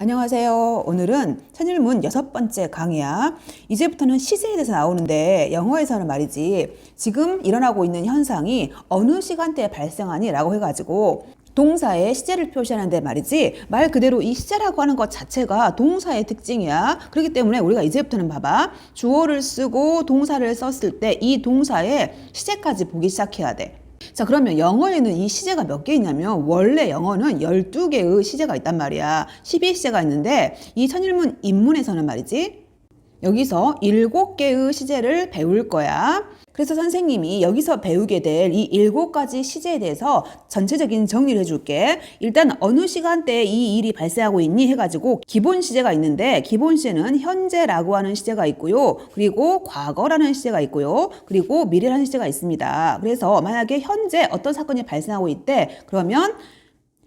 안녕하세요. 오늘은 천일문 여섯 번째 강의야. 이제부터는 시제에 대해서 나오는데 영어에서는 말이지 지금 일어나고 있는 현상이 어느 시간대에 발생하니 라고 해가지고 동사의 시제를 표시하는데 말이지 말 그대로 이 시제라고 하는 것 자체가 동사의 특징이야. 그렇기 때문에 우리가 이제부터는 봐봐. 주어를 쓰고 동사를 썼을 때 이 동사의 시제까지 보기 시작해야 돼. 자, 그러면 영어에는 이 시제가 몇 개 있냐면 원래 영어는 12개의 시제가 있단 말이야. 12시제가 있는데 이 천일문 입문에서는 말이지 여기서 7개의 시제를 배울 거야. 그래서 선생님이 여기서 배우게 될이 7가지 시제에 대해서 전체적인 정리를 해줄게. 일단 어느 시간대에 이 일이 발생하고 있니 해가지고 기본 시제가 있는데 기본 시제는 현재라고 하는 시제가 있고요. 그리고 과거라는 시제가 있고요. 그리고 미래라는 시제가 있습니다. 그래서 만약에 현재 어떤 사건이 발생하고 있대 그러면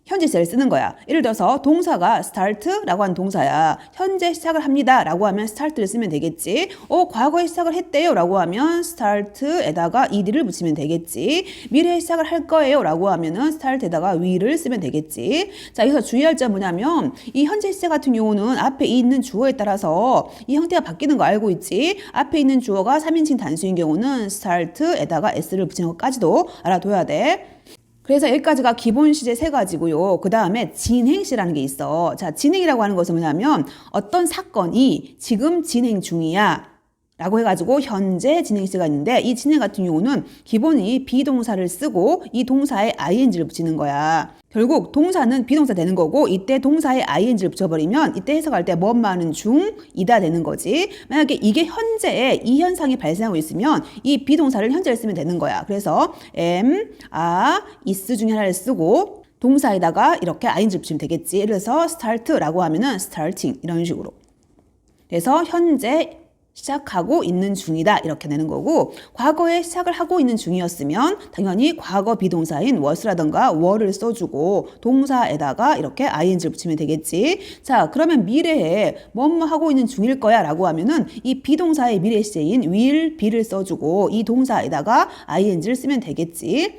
현재 시제를 쓰는 거야. 예를 들어서 동사가 start라고 하는 동사야. 현재 시작을 합니다라고 하면 start를 쓰면 되겠지. 어, 과거에 시작을 했대요라고 하면 start에다가 ed를 붙이면 되겠지. 미래에 시작을 할 거예요라고 하면은 start에다가 will을 쓰면 되겠지. 자, 여기서 주의할 점 뭐냐면 이 현재 시제 같은 경우는 앞에 있는 주어에 따라서 이 형태가 바뀌는 거 알고 있지. 앞에 있는 주어가 3인칭 단수인 경우는 start에다가 s를 붙이는 것까지도 알아둬야 돼. 그래서 여기까지가 기본 시제 세 가지고요. 그 다음에 진행시라는 게 있어. 자, 진행이라고 하는 것은 뭐냐면 어떤 사건이 지금 진행 중이야. 라고 해가지고 현재 진행시가 있는데 이 진행 같은 경우는 기본이 비동사를 쓰고 이 동사에 ing를 붙이는 거야. 결국 동사는 비동사 되는 거고 이때 동사에 ing를 붙여버리면 이때 해석할 때 뭐뭐하는 중이다 되는 거지. 만약에 이게 현재에 이 현상이 발생하고 있으면 이 비동사를 현재를 쓰면 되는 거야. 그래서 am, are, is 중에 하나를 쓰고 동사에다가 이렇게 ing를 붙이면 되겠지. 들어서 start라고 하면은 starting 이런 식으로. 그래서 현재 시작하고 있는 중이다. 이렇게 내는 거고 과거에 시작을 하고 있는 중이었으면 당연히 과거 비동사인 was라던가 were를 써주고 동사에다가 이렇게 ing를 붙이면 되겠지. 자 그러면 미래에 뭐뭐 하고 있는 중일 거야? 라고 하면은 이 비동사의 미래 시제인 will be를 써주고 이 동사에다가 ing를 쓰면 되겠지.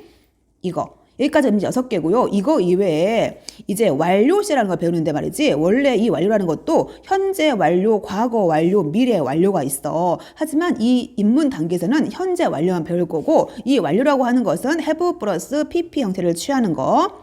이거 여기까지 이제 여섯 개고요. 이거 이외에 이제 완료시라는 걸 배우는데 말이지. 원래 이 완료라는 것도 현재 완료, 과거 완료, 미래 완료가 있어. 하지만 이 입문 단계에서는 현재 완료만 배울 거고 이 완료라고 하는 것은 have 플러스 pp 형태를 취하는 거.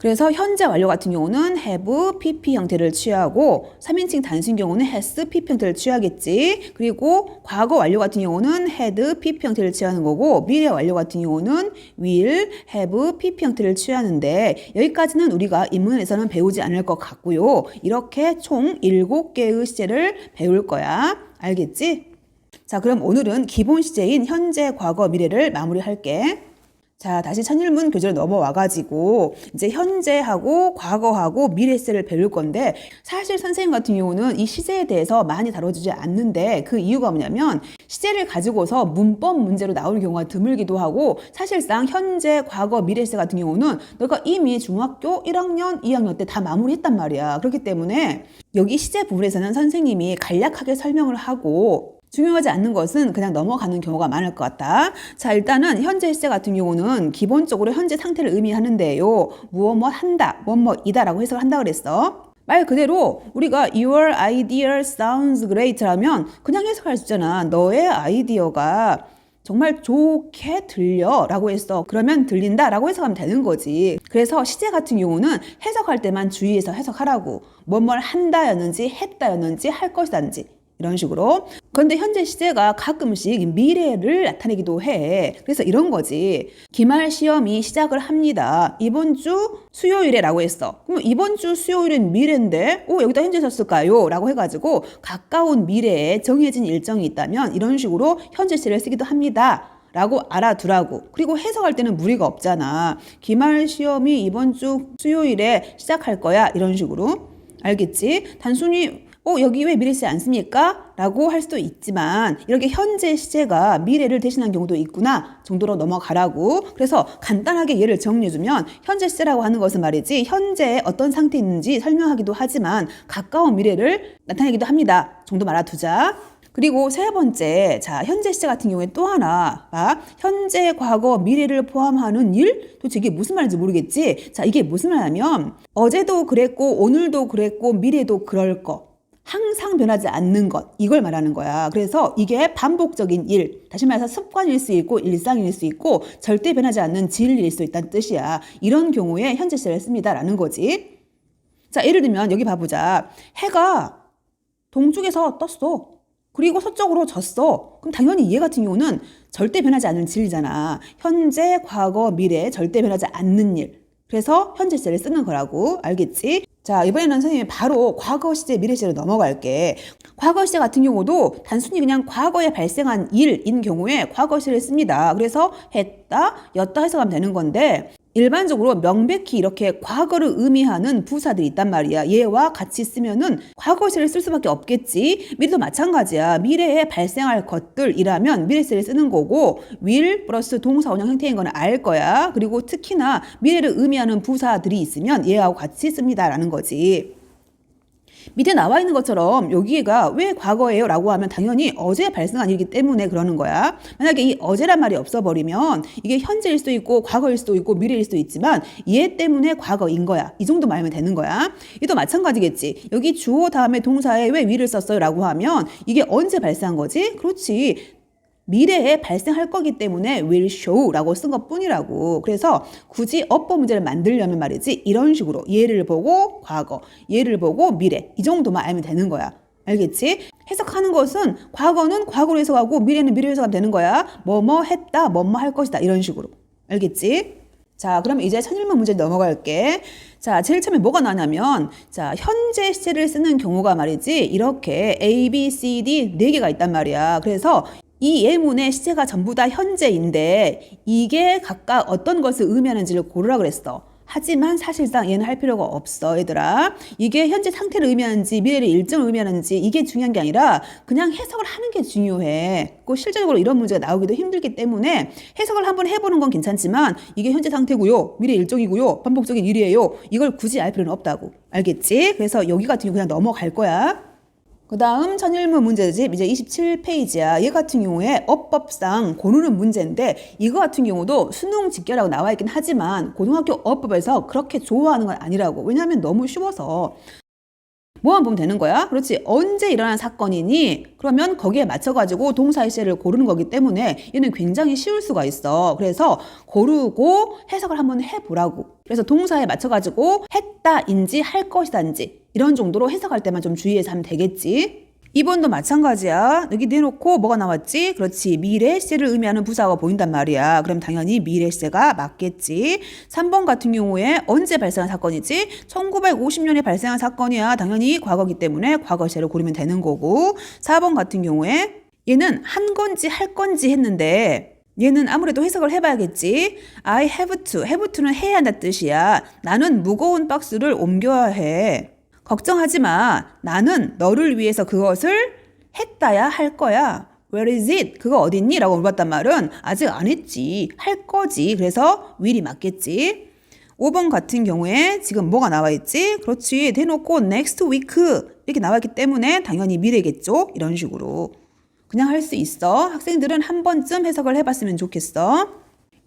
그래서 현재 완료 같은 경우는 have, pp 형태를 취하고 3인칭 단수인 경우는 has, pp 형태를 취하겠지. 그리고 과거 완료 같은 경우는 had, pp 형태를 취하는 거고 미래 완료 같은 경우는 will, have, pp 형태를 취하는데 여기까지는 우리가 입문에서는 배우지 않을 것 같고요. 이렇게 총 7개의 시제를 배울 거야. 알겠지? 자, 그럼 오늘은 기본 시제인 현재, 과거, 미래를 마무리할게. 자, 다시 천일문 교재로 넘어와가지고, 이제 현재하고 과거하고 미래세를 배울 건데, 사실 선생님 같은 경우는 이 시제에 대해서 많이 다뤄주지 않는데, 그 이유가 뭐냐면, 시제를 가지고서 문법 문제로 나오는 경우가 드물기도 하고, 사실상 현재, 과거, 미래세 같은 경우는 너가 이미 중학교 1학년, 2학년 때 다 마무리했단 말이야. 그렇기 때문에, 여기 시제 부분에서는 선생님이 간략하게 설명을 하고, 중요하지 않는 것은 그냥 넘어가는 경우가 많을 것 같다. 자, 일단은 현재 시제 같은 경우는 기본적으로 현재 상태를 의미하는데요. 무엇 뭐 한다, 무엇 뭐이다라고 해석을 한다 그랬어. 말 그대로 우리가 your idea sounds great라면 그냥 해석할 수 있잖아. 너의 아이디어가 정말 좋게 들려 라고 했어. 그러면 들린다 라고 해석하면 되는 거지. 그래서 시제 같은 경우는 해석할 때만 주의해서 해석하라고. 뭐뭘 한다였는지 했다였는지 할 것이다는지 이런 식으로. 그런데 현재 시제가 가끔씩 미래를 나타내기도 해. 그래서 이런 거지. 기말 시험이 시작을 합니다. 이번 주 수요일에라고 했어. 그럼 이번 주 수요일은 미래인데, 오, 여기다 현재 썼을까요? 라고 해가지고 가까운 미래에 정해진 일정이 있다면 이런 식으로 현재 시제를 쓰기도 합니다. 라고 알아두라고. 그리고 해석할 때는 무리가 없잖아. 기말 시험이 이번 주 수요일에 시작할 거야. 이런 식으로. 알겠지? 단순히 어, 여기 왜 미래 시제 안 씁니까? 라고 할 수도 있지만 이렇게 현재 시제가 미래를 대신한 경우도 있구나 정도로 넘어가라고 그래서 간단하게 예를 정리해주면 현재 시제라고 하는 것은 말이지 현재 어떤 상태에 있는지 설명하기도 하지만 가까운 미래를 나타내기도 합니다 정도 말아두자 그리고 세 번째, 자, 현재 시제 같은 경우에 또 하나, 아, 현재, 과거, 미래를 포함하는 일? 도대체 이게 무슨 말인지 모르겠지? 자, 이게 무슨 말이냐면, 어제도 그랬고, 오늘도 그랬고, 미래도 그럴 거. 항상 변하지 않는 것. 이걸 말하는 거야. 그래서 이게 반복적인 일. 다시 말해서 습관일 수 있고, 일상일 수 있고, 절대 변하지 않는 진리일 수 있다는 뜻이야. 이런 경우에 현재 시제를 씁니다. 라는 거지. 자, 예를 들면, 여기 봐보자. 해가 동쪽에서 떴어. 그리고 서쪽으로 졌어. 그럼 당연히 얘 같은 경우는 절대 변하지 않는 진리잖아. 현재, 과거, 미래 절대 변하지 않는 일. 그래서 현재 시제를 쓰는 거라고 알겠지? 자, 이번에는 선생님이 바로 과거 시제, 미래 시제로 넘어갈게. 과거 시제 같은 경우도 단순히 그냥 과거에 발생한 일인 경우에 과거 시제를 씁니다. 그래서 했다, 였다 해석하면 되는 건데 일반적으로 명백히 이렇게 과거를 의미하는 부사들이 있단 말이야. 얘와 같이 쓰면은 과거시를 쓸 수밖에 없겠지. 미래도 마찬가지야. 미래에 발생할 것들이라면 미래시를 쓰는 거고 will 플러스 동사 원형 형태인 거는 알 거야. 그리고 특히나 미래를 의미하는 부사들이 있으면 얘하고 같이 씁니다라는 거지. 밑에 나와 있는 것처럼 여기가 왜 과거예요? 라고 하면 당연히 어제 발생한 일이기 때문에 그러는 거야. 만약에 이 어제란 말이 없어버리면 이게 현재일 수도 있고 과거일 수도 있고 미래일 수도 있지만 얘 때문에 과거인 거야. 이 정도 말하면 되는 거야. 이도 마찬가지겠지. 여기 주어 다음에 동사에 왜 위를 썼어요? 라고 하면 이게 언제 발생한 거지? 그렇지. 미래에 발생할 거기 때문에 will show라고 쓴 것 뿐이라고. 그래서 굳이 어법 문제를 만들려면 말이지 이런 식으로 예를 보고 과거, 예를 보고 미래 이 정도만 알면 되는 거야. 알겠지? 해석하는 것은 과거는 과거로 해석하고 미래는 미래로 해석하면 되는 거야. 뭐뭐 했다, 뭐뭐 할 것이다 이런 식으로. 알겠지? 자, 그럼 이제 천일문 문제 넘어갈게. 자, 제일 처음에 뭐가 나냐면, 자, 현재 시제를 쓰는 경우가 말이지, 이렇게 A, B, C, D 네 개가 있단 말이야. 그래서 이 예문의 시제가 전부 다 현재인데, 이게 각각 어떤 것을 의미하는지를 고르라 그랬어. 하지만 사실상 얘는 할 필요가 없어, 얘들아. 이게 현재 상태를 의미하는지 미래를 일정을 의미하는지 이게 중요한 게 아니라 그냥 해석을 하는 게 중요해. 그 실제적으로 이런 문제가 나오기도 힘들기 때문에 해석을 한번 해보는 건 괜찮지만 이게 현재 상태고요, 미래 일정이고요, 반복적인 일이에요. 이걸 굳이 알 필요는 없다고. 알겠지? 그래서 여기 같은 경우 그냥 넘어갈 거야. 그 다음 천일문 문제집 이제 27페이지야. 얘 같은 경우에 어법상 고르는 문제인데 이거 같은 경우도 수능 직결하고 나와 있긴 하지만 고등학교 어법에서 그렇게 좋아하는 건 아니라고. 왜냐하면 너무 쉬워서. 뭐만 보면 되는 거야? 그렇지. 언제 일어난 사건이니? 그러면 거기에 맞춰가지고 동사의 시를 고르는 거기 때문에 얘는 굉장히 쉬울 수가 있어. 그래서 고르고 해석을 한번 해보라고. 그래서 동사에 맞춰가지고 했다인지 할 것이다인지 이런 정도로 해석할 때만 좀 주의해서 하면 되겠지. 2번도 마찬가지야. 여기 내놓고 뭐가 나왔지? 그렇지. 미래 시제를 의미하는 부사가 보인단 말이야. 그럼 당연히 미래 시제가 맞겠지. 3번 같은 경우에 언제 발생한 사건이지? 1950년에 발생한 사건이야. 당연히 과거기 때문에 과거 시제를 고르면 되는 거고. 4번 같은 경우에 얘는 한 건지 할 건지 했는데 얘는 아무래도 해석을 해봐야겠지. I have to. have to는 해야 한다 뜻이야. 나는 무거운 박스를 옮겨야 해. 걱정하지 마. 나는 너를 위해서 그것을 했다야 할 거야. Where is it? 그거 어딨니? 라고 물어봤단 말은 아직 안 했지. 할 거지. 그래서 will이 맞겠지. 5번 같은 경우에 지금 뭐가 나와 있지? 그렇지. 대놓고 next week 이렇게 나와 있기 때문에 당연히 미래겠죠? 이런 식으로. 그냥 할 수 있어. 학생들은 한 번쯤 해석을 해봤으면 좋겠어.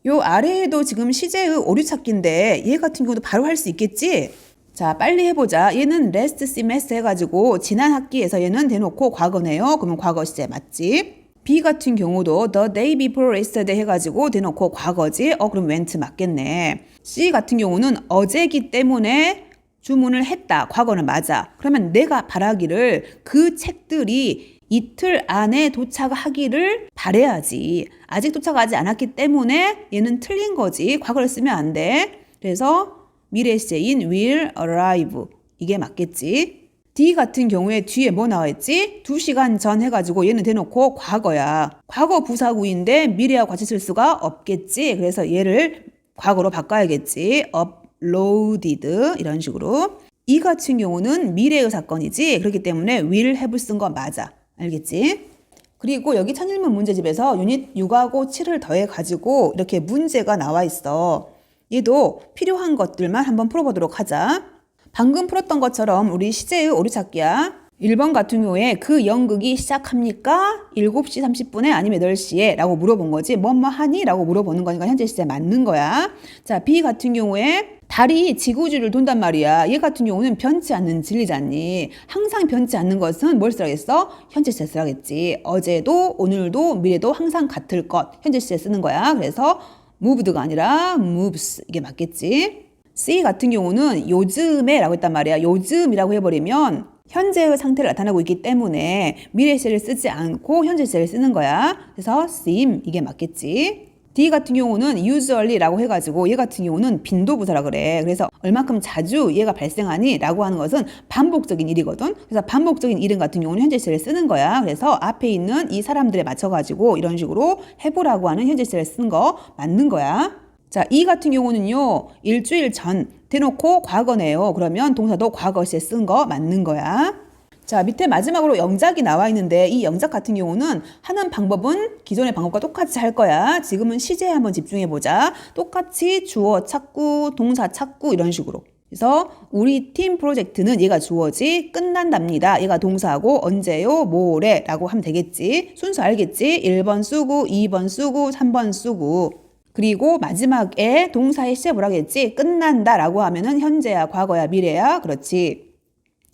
요 아래에도 지금 시제의 오류 찾기인데 얘 같은 경우도 바로 할 수 있겠지? 자, 빨리 해보자. 얘는 last semester 해가지고 지난 학기에서 얘는 대놓고 과거네요. 그러면 과거 시제 맞지? B 같은 경우도 the day before yesterday 해가지고 대놓고 과거지? 어, 그럼 went 맞겠네. C 같은 경우는 어제기 때문에 주문을 했다. 과거는 맞아. 그러면 내가 바라기를 그 책들이 이틀 안에 도착하기를 바래야지. 아직 도착하지 않았기 때문에 얘는 틀린 거지. 과거를 쓰면 안 돼. 그래서 미래 시제인 will arrive 이게 맞겠지. D 같은 경우에 뒤에 뭐 나와 있지? 두 시간 전 해가지고 얘는 대놓고 과거야. 과거 부사구인데 미래와 같이 쓸 수가 없겠지. 그래서 얘를 과거로 바꿔야겠지. uploaded 이런 식으로. 이 같은 경우는 미래의 사건이지. 그렇기 때문에 will have 쓴거 맞아. 알겠지? 그리고 여기 천일문 문제집에서 유닛 6하고 7을 더해 가지고 이렇게 문제가 나와 있어. 얘도 필요한 것들만 한번 풀어보도록 하자. 방금 풀었던 것처럼 우리 시제의 오류찾기야. 1번 같은 경우에 그 연극이 시작합니까? 7시 30분에 아니면 8시에? 라고 물어본 거지. 뭐뭐 하니? 라고 물어보는 거니까 현재 시제 맞는 거야. 자, B 같은 경우에 달이 지구주를 돈단 말이야. 얘 같은 경우는 변치 않는 진리잖니. 항상 변치 않는 것은 뭘 쓰라겠어? 현재 시제 쓰라겠지. 어제도, 오늘도, 미래도 항상 같을 것. 현재 시제 쓰는 거야. 그래서 moved가 아니라 moves. 이게 맞겠지. C 같은 경우는 요즘에 라고 했단 말이야. 요즘이라고 해버리면 현재의 상태를 나타내고 있기 때문에 미래 시제를 쓰지 않고 현재 시제를 쓰는 거야. 그래서 seem 이게 맞겠지. D 같은 경우는 usually라고 해가지고 얘 같은 경우는 빈도부사라 그래. 그래서 얼마큼 자주 얘가 발생하니? 라고 하는 것은 반복적인 일이거든. 그래서 반복적인 일은 같은 경우는 현재 시제를 쓰는 거야. 그래서 앞에 있는 이 사람들에 맞춰가지고 이런 식으로 해보라고 하는 현재 시제를 쓰는 거 맞는 거야. 자, 이 같은 경우는요, 일주일 전 대놓고 과거네요. 그러면 동사도 과거 시에 쓴 거 맞는 거야. 자, 밑에 마지막으로 영작이 나와 있는데 이 영작 같은 경우는 하는 방법은 기존의 방법과 똑같이 할 거야. 지금은 시제에 한번 집중해 보자. 똑같이 주어 찾고 동사 찾고 이런 식으로. 그래서 우리 팀 프로젝트는 얘가 주어지 끝난답니다. 얘가 동사하고 언제요? 모레라고 하면 되겠지. 순서 알겠지? 1번 쓰고 2번 쓰고 3번 쓰고 그리고 마지막에 동사의 시제 뭐라겠지? 끝난다라고 하면은 현재야, 과거야, 미래야. 그렇지.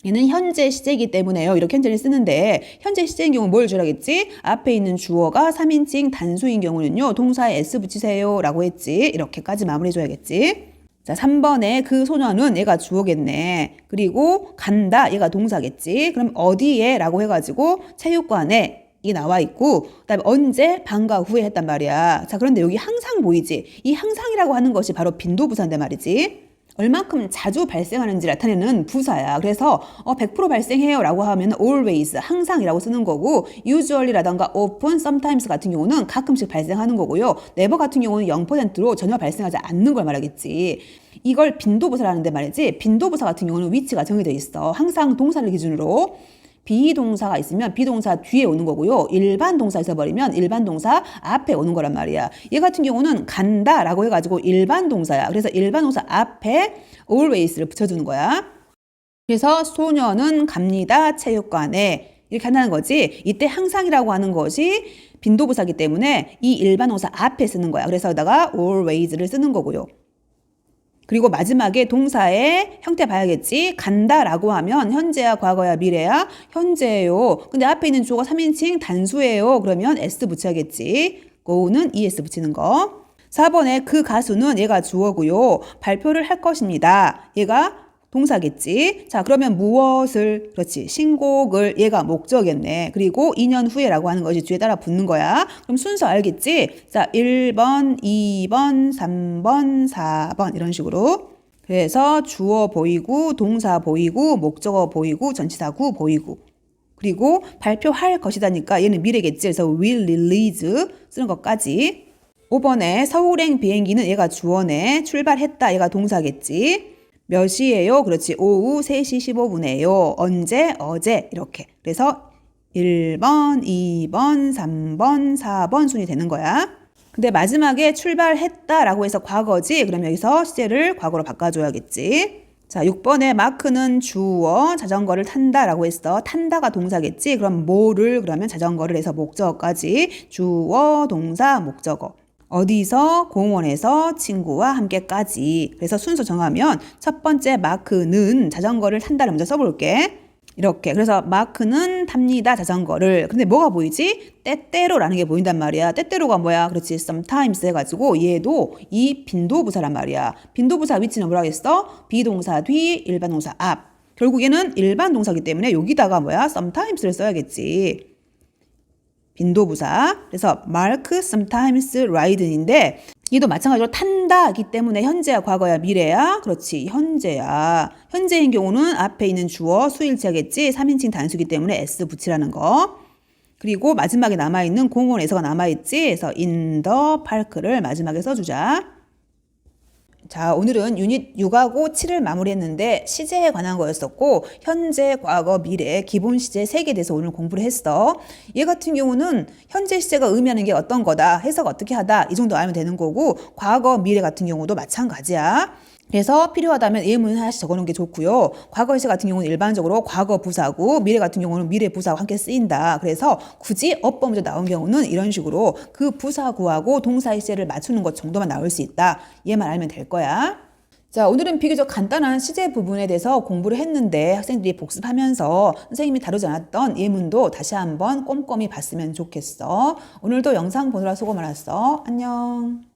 얘는 현재 시제이기 때문에요. 이렇게 현재를 쓰는데 현재 시제인 경우 뭘 주라겠지? 앞에 있는 주어가 3인칭 단수인 경우는요. 동사에 s 붙이세요 라고 했지. 이렇게까지 마무리해 줘야겠지. 자, 3번에 그 소녀는 얘가 주어겠네. 그리고 간다 얘가 동사겠지. 그럼 어디에 라고 해가지고 체육관에 이 나와 있고 그다음에 언제 방과 후에 했단 말이야. 자 그런데 여기 항상 보이지. 이 항상이라고 하는 것이 바로 빈도부사인데 말이지. 얼만큼 자주 발생하는지 나타내는 부사야. 그래서 어, 100% 발생해요라고 하면 always 항상이라고 쓰는 거고 usually라던가 often, sometimes 같은 경우는 가끔씩 발생하는 거고요. never 같은 경우는 0%로 전혀 발생하지 않는 걸 말하겠지. 이걸 빈도부사라는데 말이지. 빈도부사 같은 경우는 위치가 정해져 있어. 항상 동사를 기준으로. 비동사가 있으면 비동사 뒤에 오는 거고요. 일반 동사 있어버리면 일반 동사 앞에 오는 거란 말이야. 얘 같은 경우는 간다 라고 해가지고 일반 동사야. 그래서 일반 동사 앞에 always를 붙여주는 거야. 그래서 소녀는 갑니다. 체육관에. 이렇게 한다는 거지. 이때 항상이라고 하는 것이 빈도부사기 때문에 이 일반 동사 앞에 쓰는 거야. 그래서 여기다가 always를 쓰는 거고요. 그리고 마지막에 동사의 형태 봐야겠지. 간다라고 하면 현재야, 과거야, 미래야? 현재예요. 근데 앞에 있는 주어가 3인칭 단수예요. 그러면 s 붙여야겠지. go는 es 붙이는 거. 4번에 그 가수는 얘가 주어고요. 발표를 할 것입니다. 얘가 동사겠지. 자, 그러면 무엇을, 그렇지. 신곡을, 얘가 목적이겠네. 그리고 2년 후에라고 하는 것이 뒤에 따라 붙는 거야. 그럼 순서 알겠지? 자, 1번, 2번, 3번, 4번, 이런 식으로. 그래서 주어 보이고, 동사 보이고, 목적어 보이고, 전치사구 보이고. 그리고 발표할 것이다니까 얘는 미래겠지. 그래서 will release 쓰는 것까지. 5번에 서울행 비행기는 얘가 주어네. 출발했다. 얘가 동사겠지. 몇 시예요? 그렇지. 오후 3시 15분에요. 언제? 어제. 이렇게. 그래서 1번, 2번, 3번, 4번 순이 되는 거야. 근데 마지막에 출발했다라고 해서 과거지. 그럼 여기서 시제를 과거로 바꿔줘야겠지. 자, 6번에 마크는 주어 자전거를 탄다라고 했어. 탄다가 동사겠지. 그럼 뭐를 그러면 자전거를 해서 목적어까지 주어, 동사, 목적어. 어디서 공원에서 친구와 함께까지. 그래서 순서 정하면 첫 번째 마크는 자전거를 탄다를 먼저 써볼게. 이렇게. 그래서 마크는 탑니다, 자전거를. 근데 뭐가 보이지? 때때로라는 게 보인단 말이야. 때때로가 뭐야? 그렇지. sometimes 해가지고 얘도 이 빈도부사란 말이야. 빈도부사 위치는 뭐라 했어? 비동사 뒤, 일반 동사 앞. 결국에는 일반 동사기 때문에 여기다가 뭐야? sometimes를 써야겠지. 빈도부사. 그래서 mark sometimes ride인데 얘도 마찬가지로 탄다기 때문에 현재야 과거야 미래야? 그렇지 현재야. 현재인 경우는 앞에 있는 주어 수일체겠지 3인칭 단수기 때문에 s 붙이라는 거. 그리고 마지막에 남아있는 공원 에서가 남아있지? 그래서 in the park를 마지막에 써주자 자, 오늘은 유닛 6하고 7을 마무리했는데 시제에 관한 거였었고 현재, 과거, 미래, 기본 시제 3개에 대해서 오늘 공부를 했어. 얘 같은 경우는 현재 시제가 의미하는 게 어떤 거다, 해석 어떻게 하다 이 정도 알면 되는 거고 과거, 미래 같은 경우도 마찬가지야. 그래서 필요하다면 예문 하나씩 적어놓은 게 좋고요. 과거 시 같은 경우는 일반적으로 과거 부사고 미래 같은 경우는 미래 부사와 함께 쓰인다. 그래서 굳이 어법 문제 나온 경우는 이런 식으로 그 부사구하고 동사의 시제를 맞추는 것 정도만 나올 수 있다. 얘만 알면 될 거야. 자, 오늘은 비교적 간단한 시제 부분에 대해서 공부를 했는데 학생들이 복습하면서 선생님이 다루지 않았던 예문도 다시 한번 꼼꼼히 봤으면 좋겠어. 오늘도 영상 보느라 수고 많았어. 안녕.